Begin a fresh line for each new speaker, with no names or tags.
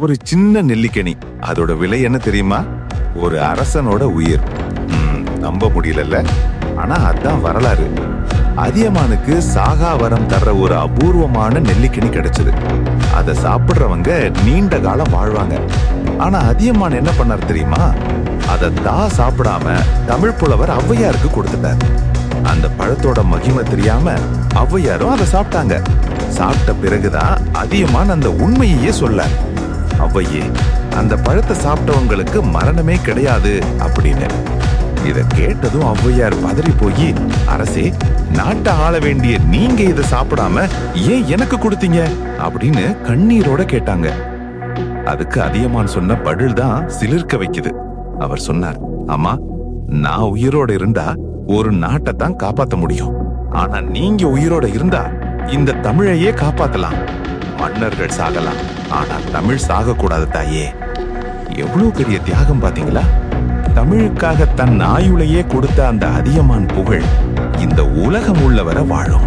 ஒரு சின்ன நெல்லிக்கனி. அதோட விலை என்ன தெரியுமா? ஒரு அரசனோட உயிர். நம்ப முடியலல்ல. ஆனா அதான் வரலாறு. அதியமானுக்கு சாகா வரம் தர்ற ஒரு அபூர்வமான நெல்லிக்கனி கிடைச்சது. அதை சாப்பிடுறவங்க நீண்ட காலம் வாழ்வாங்க. ஆனா அதியமான் என்ன பண்ணார் தெரியுமா? அதை தான் சாப்பிடாம தமிழ் புலவர் ஔவையாருக்கு கொடுத்துட்டார். அந்த பழத்தோட மகிமை தெரியாம ஔவையாரும் அதை சாப்பிட்டாங்க. சாப்பிட்ட பிறகுதான் அதியமான் அந்த உண்மையையே சொல்ல ஔவையே அந்த பழத்தை சாப்பிட்டவங்களுக்கு மரணமே கிடையாது அப்படின்னு. இத கேட்டதும் ஔவையார் பதறி போய் அரசே நாட்டை ஆள வேண்டிய நீங்க இத சாப்பிடாம ஏன் எனக்கு கொடுத்தீங்க? அப்படின்னு கண்ணீரோட கேட்டாங்க. அதுக்கு அதியமான் சொன்ன பதில் தான் சிலிர்க்க வைக்குது. அவர் சொன்னார் அம்மா நான் உயிரோட இருந்தா ஒரு நாட்டை தான் காப்பாத்த முடியும். ஆனா நீங்க உயிரோட இருந்தா இந்த தமிழையே காப்பாத்தலாம். மன்னர்கள் சாகலாம். ஆனால் தமிழ் சாகக்கூடாது தாயே. எவ்வளவு பெரிய தியாகம் பாத்தீங்களா தமிழுக்காக தன் ஆயுளையே கொடுத்த அந்த அதியமான் புகழ் இந்த உலகம் உள்ளவரை வாழும்.